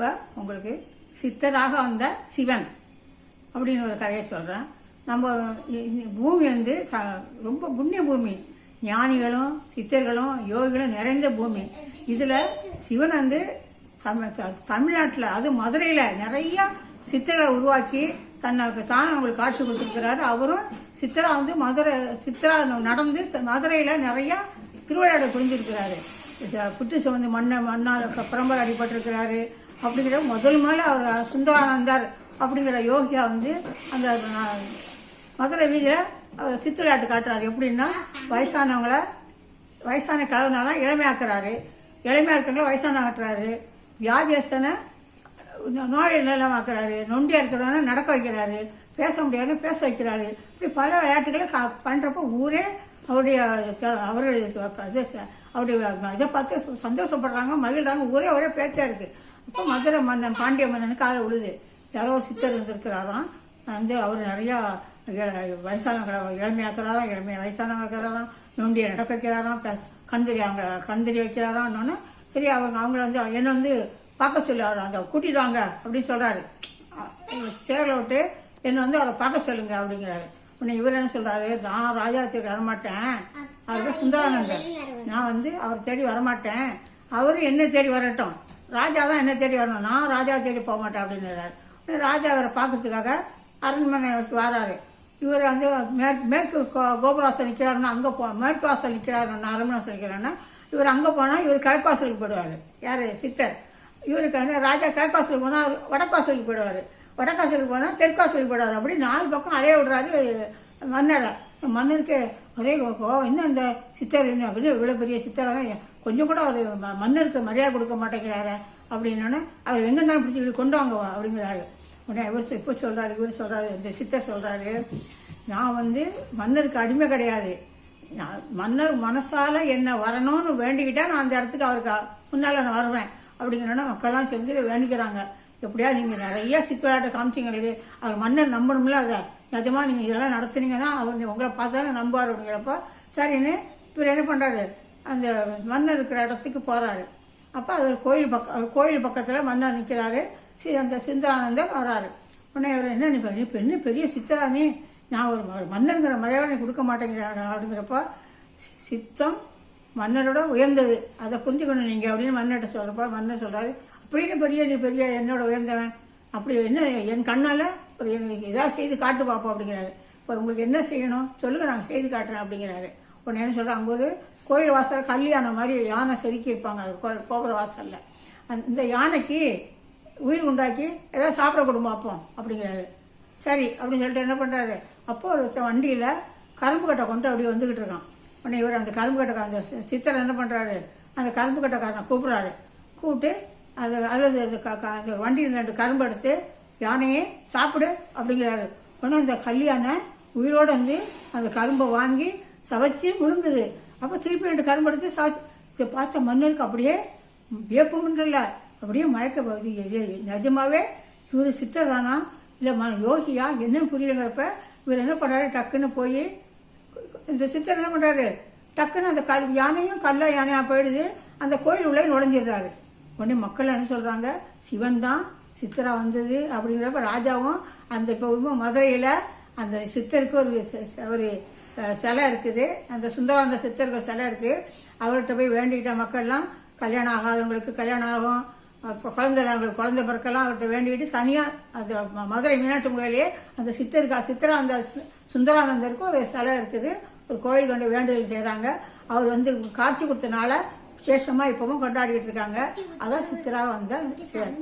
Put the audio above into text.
இப்போ உங்களுக்கு சித்தராக வந்த சிவன் அப்படின்னு ஒரு கதையை சொல்கிறேன் நம்ம பூமி வந்து த- ரொம்ப புண்ணிய பூமி. ஞானிகளும் சித்தர்களும் யோகிகளும் நிறைந்த பூமி. இதில் சிவன் வந்து தமிழ்நாட்டில் அது மதுரையில் நிறையா சித்தரை உருவாக்கி தன்னுக்கு தான் அவங்களுக்கு காட்சி கொடுத்துருக்கிறாரு. அவரும் சித்தரா வந்து மதுரை சித்தரா நடந்து த- மதுரையில் நிறையா திருவிழாவை புரிஞ்சிருக்கிறாரு. ச- புட்டு சிவந்து மண்ணை மண்ணால் பரம்பரை அடிபட்டிருக்கிறாரு. அப்படிங்கிற முதல் முதல்ல அவர் சுந்தரானந்தார் அப்படிங்கிற யோகியா வந்து அந்த மதுரை வீதியில் சித்திராட்டு காட்டுறாரு. எப்படின்னா வயசானவங்களை வயசான கலவுனால இளமையாக்குறாரு. இளமையாக இருக்கிறவங்கள வயசான காட்டுறாரு. வியாதியஸ்தனை நோய் நிலமாக்குறாரு நொண்டியாக இருக்கிறவன நடக்க வைக்கிறாரு. பேச முடியாது பேச வைக்கிறாரு. இப்படி பல விளையாட்டுகளை கா- பண்றப்ப ஊரே அவருடைய அவருடைய அவருடைய இதை பார்த்து சந்தோஷப்படுறாங்க மகிழ்றாங்க. ஊரே ஒரே பேச்சாக இருக்குது இப்போ மதுரை மன்னன் பாண்டிய மன்னனுக்கு காலை விழுது யாரோ ஒரு சித்தர் இருந்திருக்கிறாராம். வந்து அவர் நிறையா இள- வயசானவங்களை இளமையாக்குறாராம் இளமைய வயசானவங்க வைக்கிறாராம் நொண்டியை நடக்க வைக்கிறாராம் ப்ளஸ் கண்தறி அவங்க கண்தறி வைக்கிறாராம் இன்னொன்று சரி அவங்க அவங்கள வந்து என்ன வந்து பார்க்க சொல்லி அவர் அந்த கூட்டிட்டு வாங்க அப்படின்னு சொல்கிறாரு சேரில் விட்டு என்னை வந்து அவரை பார்க்க சொல்லுங்க அப்படிங்கிறாரு. உன்னை இவர் என்ன சொல்கிறாரு நான் ராஜா தேடி வரமாட்டேன். அவர் சுந்தரானந்தர் நான் வந்து அவர் தேடி வரமாட்டேன். அவரும் என்ன தேடி வரட்டும். ராஜா தான் என்ன தேடி வரணும் நான் ராஜா தேடி போக மாட்டேன் அப்படிங்கிறாரு. ராஜா அவரை பார்க்கறதுக்காக அரண்மனை வராரு. இவர் வந்து மேற்கு மேற்கு கோ- நிற்கிறாருன்னா அங்கே போ மேற்கு வாசல் நிற்கிறாருன்னா அரண்மனை வாசல் நிற்கிறாருன்னா இவர் அங்கே போனால் இவர் கிழக்கு வாசலுக்கு போயிடுவார். யார்? சித்தர். இவருக்கு வந்து ராஜா கிழக்கு வாசலுக்கு போனால் வடக்கு வாசலுக்கு போயிடுவார். வடக்கு வாசலுக்கு போனால் தெற்கு வாசலுக்கு போயிடுவார். அப்படி நாலு பக்கம் அலைய விடுறாரு மன்னரை. மன்னருக்கு ஒரே ஓ இன்னும் அந்த சித்தர் என்ன? இவ்வளோ பெரிய சித்தராக கொஞ்சம் கூட அவர் ம- மன்னருக்கு மரியாதை கொடுக்க மாட்டேங்கிறாரு. அப்படின்னோடனே அவர் எங்கே இருந்தாலும் பிடிச்சி கொண்டு வாங்க வா அப்படிங்கிறாரு. உடனே இவர் இப்போ சொல்கிறாரு இவர் சொல்கிறாரு இந்த சித்தர் சொல்கிறாரு நான் வந்து மன்னருக்கு அடிமை கிடையாது. நான் மன்னர் மனசால என்ன வரணும்னு வேண்டிக்கிட்டா நான் அந்த இடத்துக்கு அவருக்கு முன்னால் நான் வருவேன். அப்படிங்கிறோன்னா மக்கள்லாம் சேர்ந்து வேண்டிக்கிறாங்க. எப்படியா நீங்கள் நிறைய சித்தலாட்டை காமிச்சிங்களுக்கு அவர் மன்னர் நம்பணும்ல அதை. நிஜமா நீங்கள் இதெல்லாம் நடத்துனீங்கன்னா அவர் உங்களை பார்த்தாலும் நம்புவார் அப்படிங்கிறப்ப சரின்னு இவர் என்ன பண்ணுறாரு அந்த மன்னர் இருக்கிற இடத்துக்கு போகிறாரு அப்போ அது ஒரு கோயில் பக்கம் ஒரு கோயில் பக்கத்தில் மன்னர் நிற்கிறாரு ஸ்ரீ அந்த சிந்தரானந்தர் வராரு. உடனே இவர் என்ன நீ பெரிய பெரிய பெரிய சித்தரா நீ? நான் ஒரு ம- மன்னருங்கிற மரியாதை நீ கொடுக்க மாட்டேங்கிறாரு அப்படிங்கிறப்ப சித்தம் மன்னரோட உயர்ந்தது. அதை புரிஞ்சுக்கணும் நீங்கள் அப்படின்னு மன்னர்கிட்ட சொல்கிறப்ப மன்னர் சொல்கிறாரு அப்படின்னு பெரிய நீ பெரிய என்னோட உயர்ந்தவன். அப்படி என்ன என் கண்ணால் ஒரு இதாக செய்து காட்டு பார்ப்போம் அப்படிங்கிறாரு. இப்போ உங்களுக்கு என்ன செய்யணும்? சொல்லுங்க நாங்கள் செய்து காட்டுறேன் அப்படிங்கிறாரு. உடனே என்ன சொல்கிறேன் அங்கே ஒரு கோயில் வாசல் கல்யாணம் மாதிரி யானை செதுக்கி இருப்பாங்க கோ- கோபுர வாசலில். அந்த இந்த யானைக்கு உயிர் உண்டாக்கி ஏதாவது சாப்பிட கொடுமா அப்போ அப்படிங்கிறாரு. சரி அப்படின்னு சொல்லிட்டு என்ன பண்ணுறாரு அப்போ ஒரு வண்டியில் கரும்பு கட்டை கொண்டு அப்படியே வந்துக்கிட்டு இருக்கான். உடனே இவர் அந்த கரும்பு கட்டை அந்த சித்தர் என்ன பண்ணுறாரு அந்த கரும்பு கட்டைக்காரனை கூப்பிட்றாரு. கூப்பிட்டு அது அல்லது அந்த வண்டியில் ரெண்டு கரும்பு எடுத்து யானையே சாப்பிடு அப்படிங்கிறாரு. உடனே அந்த கல்யாணம் உயிரோடு வந்து அந்த கரும்பை வாங்கி சவைச்சு முழுங்குது அப்போ திருப்பி ரெண்டு கரும்பு எடுத்து சா பார்த்த மன்னருக்கு அப்படியே வியப்புமின்றல அப்படியே மயக்க போகுது நிஜமாவே இவர் சித்தர் தானா இல்லை மன யோகியா? என்னன்னு புரியலங்கிறப்ப இவர் என்ன பண்ணுறாரு டக்குன்னு போய் இந்த சித்தர் என்ன பண்ணுறாரு டக்குன்னு அந்த கல் யானையும் கல்லா யானையாக போயிடுது. அந்த கோயில் உள்ளே நுழைஞ்சிடுறாரு. உடனே மக்கள் என்ன சொல்கிறாங்க சிவன் தான் சித்தரா வந்தது அப்படிங்கிறப்ப ராஜாவும் அந்த இப்போ மதுரையில் அந்த சித்தருக்கு ஒரு ச- ஒரு சிலை இருக்குது. அந்த சுந்தரானந்த சித்தருக்கு சிலை இருக்குது அவர்கிட்ட போய் வேண்டிக்கிட்ட மக்கள்லாம் கல்யாணம் ஆகாதவங்களுக்கு கல்யாணம் ஆகும். அப்போ குழந்தை அவங்களுக்கு குழந்தை பிறக்கலாம் அவர்கிட்ட வேண்டிக்கிட்டு தனியாக அந்த மதுரை மீனாட்சி கோயிலே அந்த சித்தருக்கா சித்தரா அந்த சுந்தரானந்தருக்கு ஒரு சிலை இருக்குது. ஒரு கோயில் கொண்டு வேண்டுதல் செய்கிறாங்க அவர் வந்து காட்சி கொடுத்தனால விசேஷமாக இப்பவும் கொண்டாடிக்கிட்டு இருக்காங்க. அதான் சித்திரா வந்த சிவன்